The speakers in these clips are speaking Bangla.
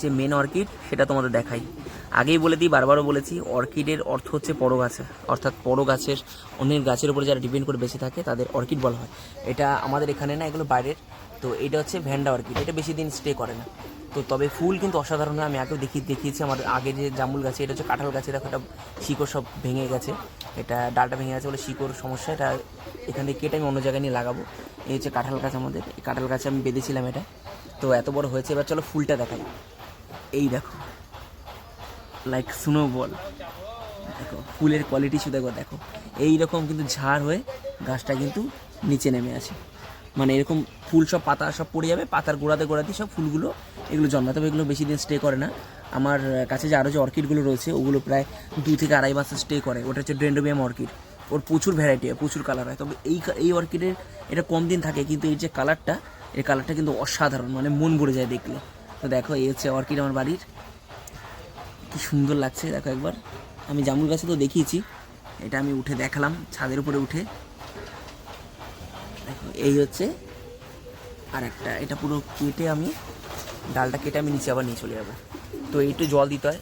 যে মেন অর্কিড সেটা তোমাদের দেখাই। আগেই বলে দিই, বারবারও বলেছি অর্কিডের অর্থ হচ্ছে পড়ো গাছে। অর্থাৎ পড়ো গাছের, অন্যের গাছের উপরে যারা ডিপেন্ড করে বেঁচে থাকে, তাদের অর্কিড বলা হয়। এটা আমাদের এখানে না, এগুলো বাইরের। তো এটা হচ্ছে ভ্যান্ডা অর্কিড এটা বেশি দিন স্টে করে না। তো তবে ফুল কিন্তু অসাধারণ হয়। আমি আগেও দেখি দেখিয়েছি আমার আগে যে জামুল গাছে, এটা হচ্ছে কাঁঠাল গাছে, দেখো একটা শিকড় সব ভেঙে গেছে। এটা ডালটা ভেঙে গেছে বলে শিকড় সমস্যা, এটা এখান থেকে কেটে আমি অন্য জায়গায় নিয়ে লাগাবো। এই হচ্ছে কাঁঠাল গাছ আমাদের। এই কাঁঠাল গাছে আমি বেঁধেছিলাম এটা। তো এত বড় হয়েছে, এবার চলো ফুলটা দেখাই। এই দেখো লাইক স্নো বল। দেখো, ফুলের কোয়ালিটি শুধু দেখো। এই রকম কিন্তু ঝাড় হয়ে গাছটা কিন্তু নিচে নেমে আসে। মানে এরকম ফুল সব পাতা সব পড়ে যাবে, পাতার গোড়াতে গোড়াতে সব ফুলগুলো এগুলো জন্মায়। তবে এগুলো বেশি দিন স্টে করে না। আমার কাছে যে আরও যে অর্কিডগুলো রয়েছে, ওগুলো প্রায় দু থেকে আড়াই মাস স্টে করে। ওটা হচ্ছে ড্রেন্ডোবিয়াম অর্কিড। ওর প্রচুর ভ্যারাইটি হয়, প্রচুর কালার হয়। তবে এই এই অর্কিডের এটা কম দিন থাকে, কিন্তু এর যে কালারটা এই কালারটা কিন্তু অসাধারণ মানে মন ভরে যায় দেখলে। তো দেখো, এই হচ্ছে অর্কিড আমার বাড়ির। কি সুন্দর লাগছে, দেখো একবার। আমি জামুল গাছে তো দেখিয়েছি। এটা আমি উঠে দেখালাম, ছাদের উপরে উঠে। এই হচ্ছে আর একটা। এটা পুরো কেটে আমি, ডালটা কেটে আমি নিচে আবার নিয়ে চলে যাব। তো একটু জল দিতে হয়,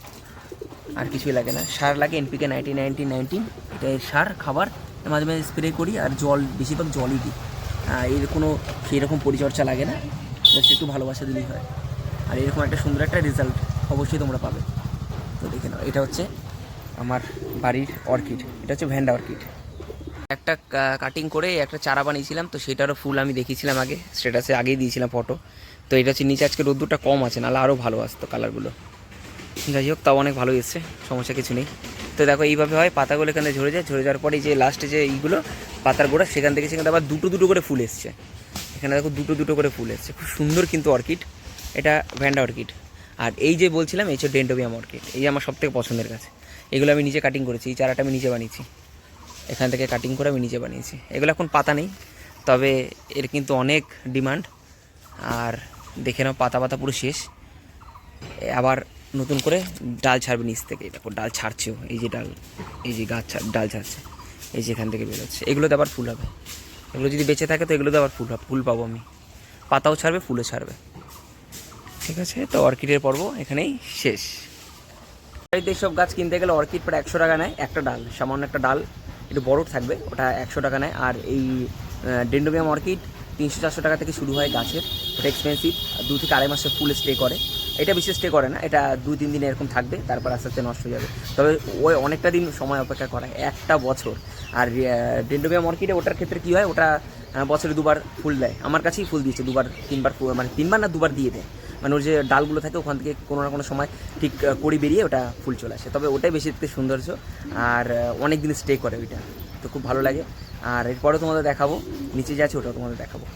আর কিছুই লাগে না। সার লাগে এনপিকে নাইনটিন নাইনটিন নাইনটিন এটা সার, খাবার মাঝে মাঝে স্প্রে করি, আর জল, বেশিরভাগ জলই দিই। এর কোনো সেই রকম পরিচর্যা লাগে না জাস্ট একটু ভালোবাসা দিলেই হয়। আর এরকম একটা সুন্দর একটা রেজাল্ট অবশ্যই তোমরা পাবে। তো দেখে নাও, এটা হচ্ছে আমার বাড়ির অর্কিড এটা হচ্ছে ভ্যান্ডা অর্কিড একটা কাটিং করে একটা চারা বানিয়েছিলাম, তো সেটারও ফুল আমি দেখিয়েছিলাম আগে স্টেটাসে আগেই দিয়েছিলাম ফটো তো এটা হচ্ছে নিচে আজকে রোদ্দুরটা কম আছে, নাহলে আরও ভালো আসতো কালারগুলো যাই হোক, তাও অনেক ভালো এসছে, সমস্যা কিছু নেই। তো দেখো, এইভাবে হয়, পাতাগুলো এখানে ঝরে যায়, ঝরে যাওয়ার পরে যে লাস্টে যে এইগুলো, পাতার গোড়া, সেখান থেকে সেখানে আবার দুটো দুটো করে ফুল এসছে। এখানে দেখো, দুটো দুটো করে ফুল এসছে। খুব সুন্দর কিন্তু অর্কিড এটা ভ্যান্ডা অর্কিড আর এই যে বলছিলাম, এই হচ্ছে ডেন্টোবিয়াম অর্কিড এই আমার সব থেকে পছন্দের গাছ। এগুলো আমি নিজে কাটিং করেছি, এই চারাটা আমি নিজে বানিয়েছি। এখান থেকে কাটিং করে আমি নিজে বানিয়েছি। এগুলো এখন পাতা নেই, তবে এর কিন্তু অনেক ডিমান্ড আর দেখে নাও, পাতা পাতা পুরো শেষ। আবার নতুন করে ডাল ছাড়বে নিচ থেকে। এই দেখো, ডাল ছাড়ছেও। এই যে ডাল, এই যে গাছ ডাল ছাড়ছে। এই যে এখান থেকে বেরোচ্ছে। এগুলোতে আবার ফুল হবে। এগুলো যদি বেঁচে থাকে তো এগুলোতে আবার ফুল ফুল পাবো আমি। পাতাও ছাড়বে, ফুলও ছাড়বে। ঠিক আছে? তো অর্কিডের পর্ব এখানেই শেষ। বাড়িতে সব গাছ কিনতে গেলে অর্কিড প্রায় একশো টাকা নেয়। একটা ডাল, সামান্য একটা ডাল। একটু বড় থাকবে, ওটা একশো টাকা নেয়। আর এই ডেন্ডোবিয়াম অর্কিড তিনশো চারশো টাকা থেকে শুরু হয় গাছের ওটা এক্সপেন্সিভ দু থেকে আড়াই মাসে ফুল স্টে করে। এটা বিশেষ স্টে করে না, এটা দু তিন দিন এরকম থাকবে, তারপর আস্তে আস্তে নষ্ট হয়ে যাবে। তবে ওই অনেকটা দিন সময় অপেক্ষা করায়, একটা বছর। আর ডেন্ডোবিয়াম অর্কিডে ওটার ক্ষেত্রে কী হয়, ওটা বছরে দুবার ফুল দেয়। আমার কাছেই ফুল দিয়েছে, দুবার, তিনবার মানে তিনবার না দুবার দিয়ে দেয়। মানে ওর যে ডালগুলো থাকে ওখান থেকে কোনো না কোনো সময় ঠিক করি বেরিয়ে ওটা ফুল চলে আসে। তবে ওটাই বেশি দেখতে সৌন্দর্য। আর অনেক দিন স্টে করে ওইটা। তো খুব ভালো লাগে। আর এরপরে তোমাদের দেখাবো। নিচে যাচ্ছে ওটাও তোমাদের দেখাবো।